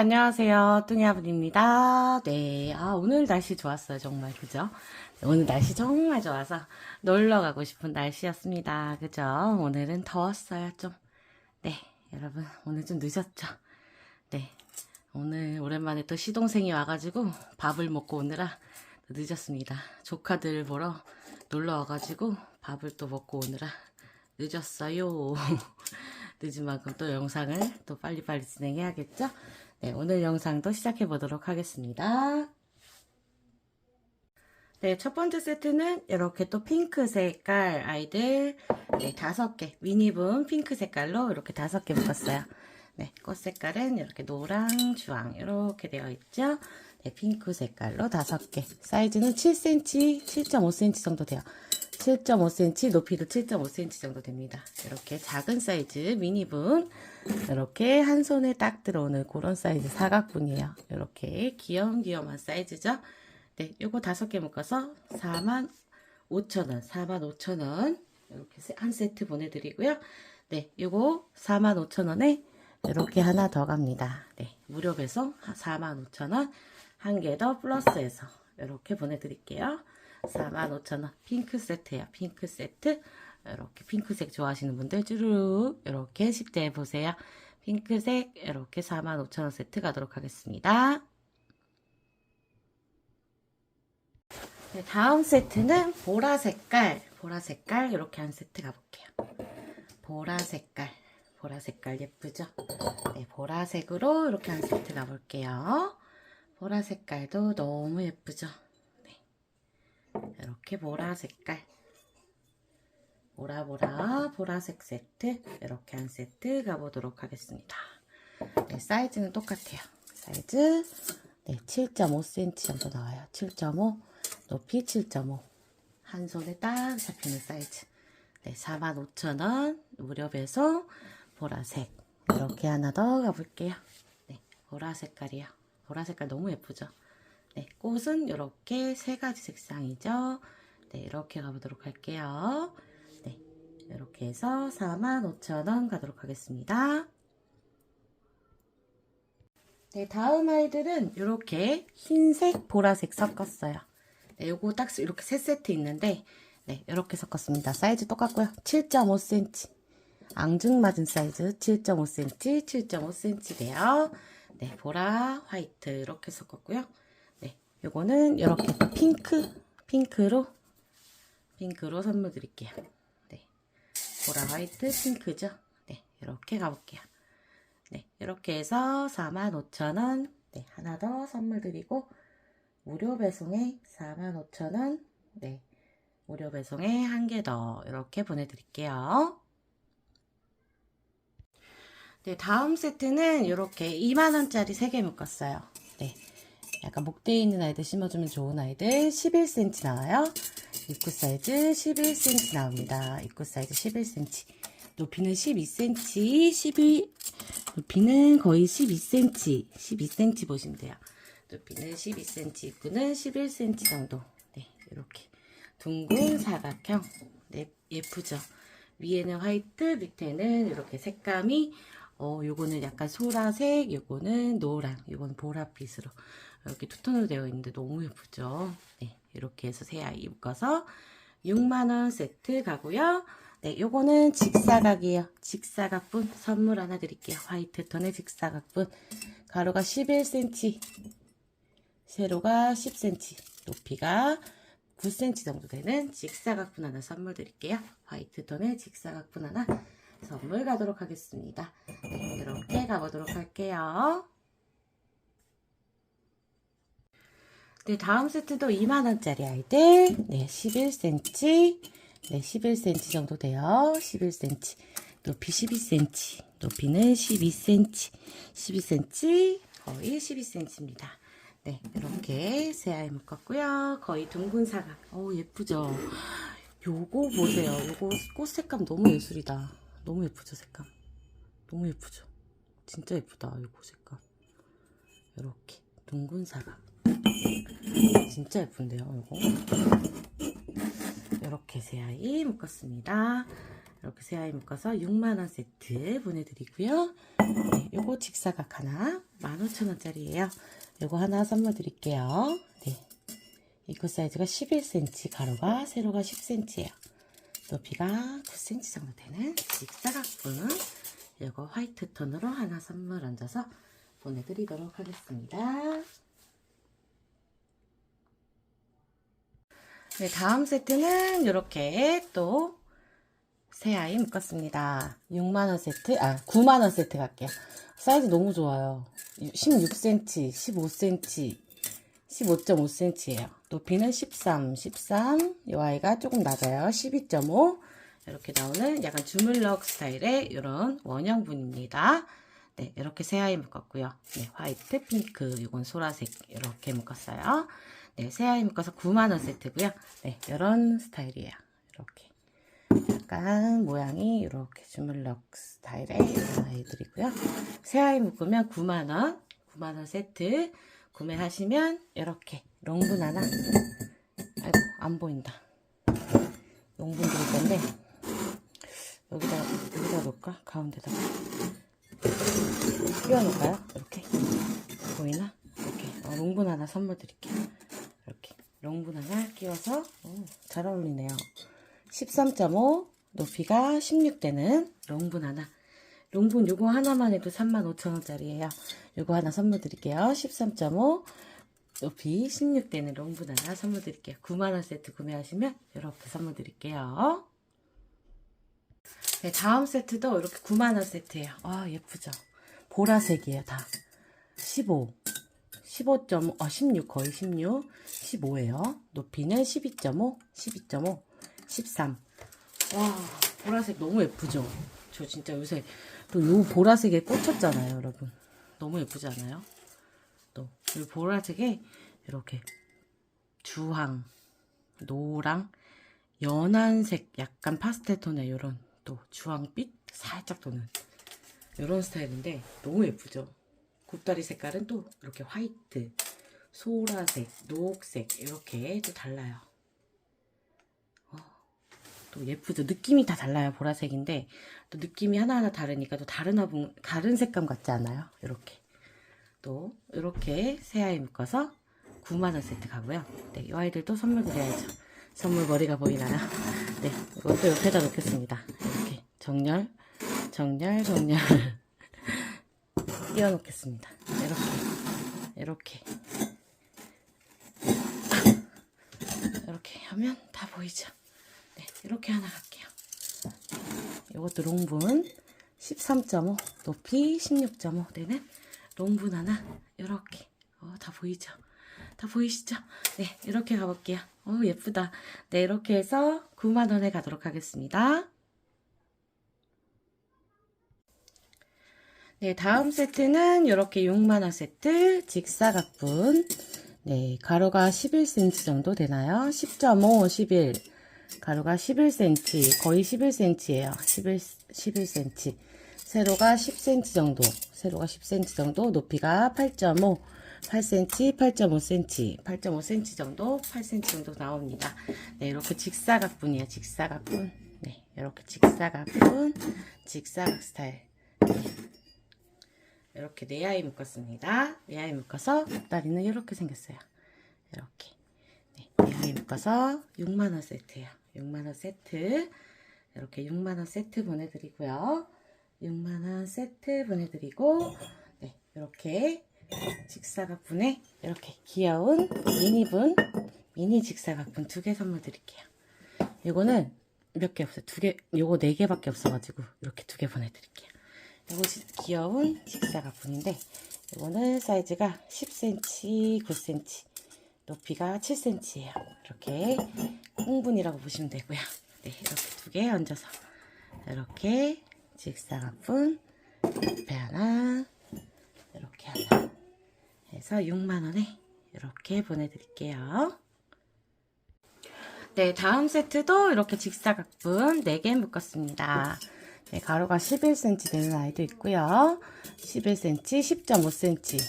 안녕하세요. 뚱이아분입니다. 네, 아, 오늘 날씨 좋았어요. 정말, 그죠? 네, 오늘 날씨 정말 좋아서 놀러 가고 싶은 날씨였습니다. 그죠? 오늘은 더웠어요, 좀. 네, 여러분, 오늘 좀 늦었죠? 네, 오늘 오랜만에 또 시동생이 와가지고 밥을 먹고 오느라 또 늦었습니다. 조카들 보러 놀러 와가지고 밥을 또 먹고 오느라 늦었어요. 늦은 만큼 또 영상을 또 빨리빨리 진행해야겠죠? 네, 오늘 영상도 시작해 보도록 하겠습니다. 네, 첫 번째 세트는 이렇게 또 핑크 색깔 아이들 네, 다섯 개 미니분 핑크 색깔로 이렇게 다섯 개 묶었어요. 네, 꽃 색깔은 이렇게 노랑, 주황 이렇게 되어 있죠. 네, 핑크 색깔로 다섯 개. 사이즈는 7cm, 7.5cm 정도 돼요. 7.5cm, 높이도 7.5cm 정도 됩니다. 이렇게 작은 사이즈 미니분 이렇게 한 손에 딱 들어오는 그런 사이즈 사각분이에요. 이렇게 귀염귀염한 사이즈죠. 네, 요거 다섯 개 묶어서 4만 5천원, 4만 5천원 이렇게 세- 한 세트 보내드리고요. 네, 요거 4만 5천원에 이렇게 하나 더 갑니다. 네, 무료 배송 4만 5천원 한 개 더 플러스해서 이렇게 보내드릴게요. 45,000원 핑크 세트예요. 핑크 세트 이렇게 핑크색 좋아하시는 분들 쭈루룩 이렇게 식대해 보세요. 핑크색 이렇게 45,000원 세트 가도록 하겠습니다. 네, 다음 세트는 보라 색깔 보라 색깔 이렇게 한 세트 가볼게요. 보라 색깔 보라 색깔 예쁘죠? 네, 보라색으로 이렇게 한 세트 가볼게요. 보라 색깔도 너무 예쁘죠? 이렇게 보라 색깔. 보라보라 보라색 세트. 이렇게 한 세트 가보도록 하겠습니다. 네, 사이즈는 똑같아요. 사이즈. 네, 7.5cm 정도 나와요. 7.5 높이 7.5 한 손에 딱 잡히는 사이즈. 네, 45,000원 무료 배송 보라색. 이렇게 하나 더 가볼게요. 네, 보라 색깔이요. 보라 색깔 너무 예쁘죠 네, 꽃은 이렇게 세 가지 색상이죠. 네, 이렇게 가보도록 할게요. 네, 이렇게 해서 45,000원 가도록 하겠습니다. 네, 다음 아이들은 이렇게 흰색, 보라색 섞었어요. 네, 요거 딱 이렇게 세 세트 있는데, 네, 이렇게 섞었습니다. 사이즈 똑같고요. 7.5cm. 앙증맞은 사이즈 7.5cm, 7.5cm 돼요. 네, 보라, 화이트 이렇게 섞었고요. 네, 요거는 이렇게 또 핑크, 핑크로, 핑크로 선물 드릴게요. 네, 보라, 화이트, 핑크죠. 네, 이렇게 가볼게요. 네, 이렇게 해서 45,000원, 네, 하나 더 선물 드리고, 무료 배송에 45,000원, 네, 무료 배송에 한 개 더 이렇게 보내 드릴게요. 네, 다음 세트는 이렇게 2만원짜리 3개 묶었어요. 네. 약간 목대에 있는 아이들 심어주면 좋은 아이들 11cm 나와요. 입구 사이즈 11cm 나옵니다. 입구 사이즈 11cm. 높이는 12cm, 12, 높이는 거의 12cm, 12cm 보시면 돼요. 높이는 12cm, 입구는 11cm 정도. 네, 이렇게. 둥근 사각형. 네, 예쁘죠? 위에는 화이트, 밑에는 이렇게 색감이, 어, 요거는 약간 소라색, 요거는 노랑, 요거는 보랏빛으로. 이렇게 투톤으로 되어 있는데 너무 예쁘죠? 네, 이렇게 해서 세 아이 묶어서 6만원 세트 가고요. 네, 요거는 직사각이에요. 직사각분 선물 하나 드릴게요. 화이트 톤의 직사각분. 가로가 11cm, 세로가 10cm, 높이가 9cm 정도 되는 직사각분 하나 선물 드릴게요. 화이트 톤의 직사각분 하나 선물 가도록 하겠습니다. 네, 이렇게 가보도록 할게요. 네, 다음 세트도 2만원짜리 아이들. 네, 11cm. 네, 11cm 정도 돼요. 11cm. 높이 12cm. 높이는 12cm. 12cm. 거의 12cm입니다. 네, 이렇게 세 아이 묶었고요. 거의 둥근 사각. 오, 예쁘죠? 요거 보세요. 요거 꽃 색감 너무 예술이다. 너무 예쁘죠, 색감? 너무 예쁘죠? 진짜 예쁘다, 요거 색감. 이렇게 둥근 사각. 진짜 예쁜데요, 이거. 이렇게 세 아이 묶었습니다. 이렇게 세 아이 묶어서 6만원 세트 보내드리고요. 네, 요거 직사각 하나 15,000원짜리예요. 요거 하나 선물 드릴게요. 네. 입구 사이즈가 11cm, 가로가 세로가 10cm예요. 높이가 9cm 정도 되는 직사각분. 요거 화이트 톤으로 하나 선물 얹어서 보내드리도록 하겠습니다. 네, 다음 세트는 이렇게 또새 아이 묶었습니다. 6만원 세트, 아, 9만원 세트 갈게요. 사이즈 너무 좋아요. 16cm, 15cm, 15.5cm예요. 높이는 13, 13. 이 아이가 조금 낮아요. 12.5. 이렇게 나오는 약간 주물럭 스타일의 이런 원형분입니다. 네, 이렇게 새 아이 묶었고요. 네, 화이트, 핑크, 이건 소라색 이렇게 묶었어요. 네, 새 아이 묶어서 9만원 세트고요. 네, 이런 스타일이에요. 이렇게. 약간 모양이 이렇게 주물럭 스타일의 아이들이고요. 새 아이 묶으면 9만원, 9만원 세트 구매하시면 이렇게 롱분 하나 아이고 안 보인다 롱분 드릴 건데 여기다 여기다 놓을까? 가운데다가 끼워 놓을까요? 이렇게 보이나? 이렇게 어, 롱분 하나 선물 드릴게요 이렇게 롱분 하나 끼워서 오, 잘 어울리네요 13.5 높이가 16되는 롱분 하나 롱분 요거 하나만 해도 35,000원짜리예요. 요거 하나 선물 드릴게요. 13.5 높이 16되는 롱분 하나 선물 드릴게요. 9만원 세트 구매하시면 이렇게 선물 드릴게요. 네, 다음 세트도 이렇게 9만원 세트예요. 아, 예쁘죠? 보라색이에요, 다. 15. 15.5, 아, 16, 거의 16. 15예요. 높이는 12.5, 12.5, 13. 와, 보라색 너무 예쁘죠? 저 진짜 요새 또 요 보라색에 꽂혔잖아요, 여러분. 너무 예쁘지 않아요? 또, 이 보라색에 이렇게 주황, 노랑, 연한색, 약간 파스텔 톤의 이런 또 주황빛 살짝 도는 이런 스타일인데 너무 예쁘죠? 곱다리 색깔은 또 이렇게 화이트, 소라색, 녹색 이렇게 또 달라요. 또 예쁘죠. 느낌이 다 달라요. 보라색인데 또 느낌이 하나하나 다르니까 또 다른 화분 다른 색감 같지 않아요? 이렇게 또 이렇게 새 아이 묶어서 9만 원 세트 가고요. 네, 이 아이들도 선물 드려야죠. 선물 머리가 보이나요? 네, 이것도 옆에다 놓겠습니다. 이렇게 정렬, 정렬, 정렬 띄워 놓겠습니다. 이렇게, 이렇게, 이렇게 하면 다 보이죠? 네, 이렇게 하나 갈게요. 이것도 롱분 13.5 높이 16.5 되는 롱분 하나 이렇게 어, 다 보이죠? 다 보이시죠? 네, 이렇게 가볼게요. 어, 예쁘다. 네, 이렇게 해서 9만원에 가도록 하겠습니다. 네, 다음 세트는 이렇게 6만원 세트 직사각분. 네, 가로가 11cm 정도 되나요? 10.5, 11. 가로가 11cm, 거의 11cm예요. 11, 11cm. 세로가 10cm 정도, 세로가 10cm 정도, 높이가 8.5, 8cm, 8.5cm, 8.5cm 정도, 8cm 정도 나옵니다. 네, 이렇게 직사각분이에요. 직사각분. 네, 이렇게 직사각분, 직사각 스타일. 네. 이렇게 네 아이 묶었습니다. 네 아이 묶어서 다리는 이렇게 생겼어요. 이렇게. 네, 네 아이 묶어서 6만원 세트예요. 6만원 세트. 이렇게 6만원 세트 보내드리고요. 6만원 세트 보내드리고, 네, 이렇게 직사각분에 이렇게 귀여운 미니분, 미니 직사각분 두 개 선물 드릴게요. 이거는 몇 개 없어요. 두 개, 요거 네 개밖에 없어가지고 이렇게 두 개 보내드릴게요. 지- 귀여운 직사각분인데, 이거는 사이즈가 10cm, 9cm, 높이가 7cm예요. 이렇게 콩분이라고 보시면 되고요. 네, 이렇게 두 개 얹어서 이렇게 직사각분 옆에 하나, 이렇게 하나 해서 6만 원에 이렇게 보내드릴게요. 네, 다음 세트도 이렇게 직사각분 4개 묶었습니다. 네, 가로가 11cm 되는 아이도 있고요. 11cm, 10.5cm,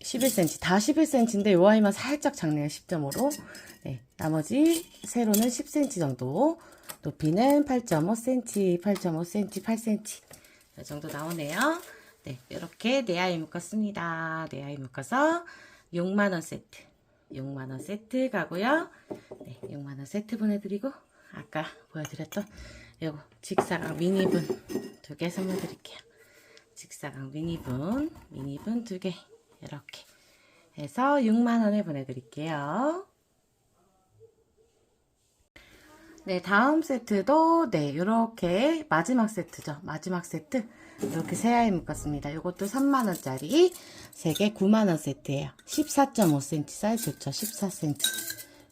11cm, 다 11cm인데 요 아이만 살짝 작네요. 10.5로. 네, 나머지 세로는 10cm 정도 높이는 8.5cm, 8.5cm, 8cm. 이 정도 나오네요. 네, 이렇게 네 아이 묶었습니다. 네 아이 묶어서 6만원 세트. 6만원 세트 가고요. 네, 6만원 세트 보내드리고, 아까 보여드렸던 요거 직사각 미니분 두 개 선물 드릴게요. 직사각 미니분, 미니분 두 개. 이렇게 해서 6만원에 보내드릴게요. 네, 다음 세트도 네, 이렇게 마지막 세트죠. 마지막 세트 이렇게 세 아이 묶었습니다. 이것도 3만 원짜리 3개 9만 원 세트예요. 14.5cm 사이즈 좋죠. 14cm.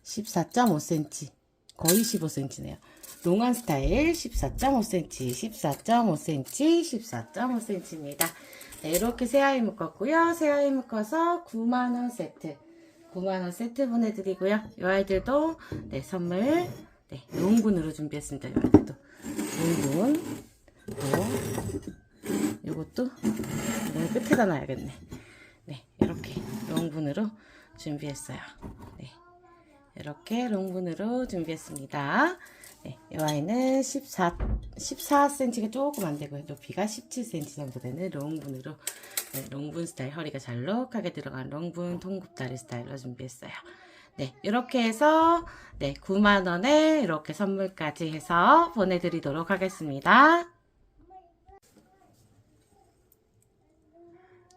14.5cm. 거의 15cm네요. 농안 스타일 14.5cm, 14.5cm, 14.5cm입니다. 네, 이렇게 세 아이 묶었고요. 세 아이 묶어서 9만 원 세트. 9만 원 세트 보내드리고요. 이 아이들도 네 선물 네 농분으로 준비했습니다. 이 아이들도 농분 또 이것도 네, 끝에다 놔야겠네. 네 이렇게 농분으로 준비했어요. 네 이렇게 롱분으로 준비했습니다. 네, 이 아이는 14, 14cm가 조금 안 되고요. 높이가 17cm 정도 되는 롱분으로 네, 롱분 스타일 허리가 잘록하게 들어간 롱분 통굽다리 스타일로 준비했어요. 네, 이렇게 해서 네, 9만 원에 이렇게 선물까지 해서 보내 드리도록 하겠습니다.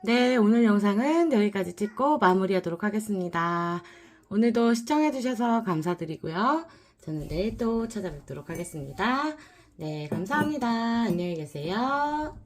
네, 오늘 영상은 여기까지 찍고 마무리하도록 하겠습니다. 오늘도 시청해 주셔서 감사드리고요. 저는 내일 또 찾아뵙도록 하겠습니다. 네, 감사합니다. 안녕히 계세요.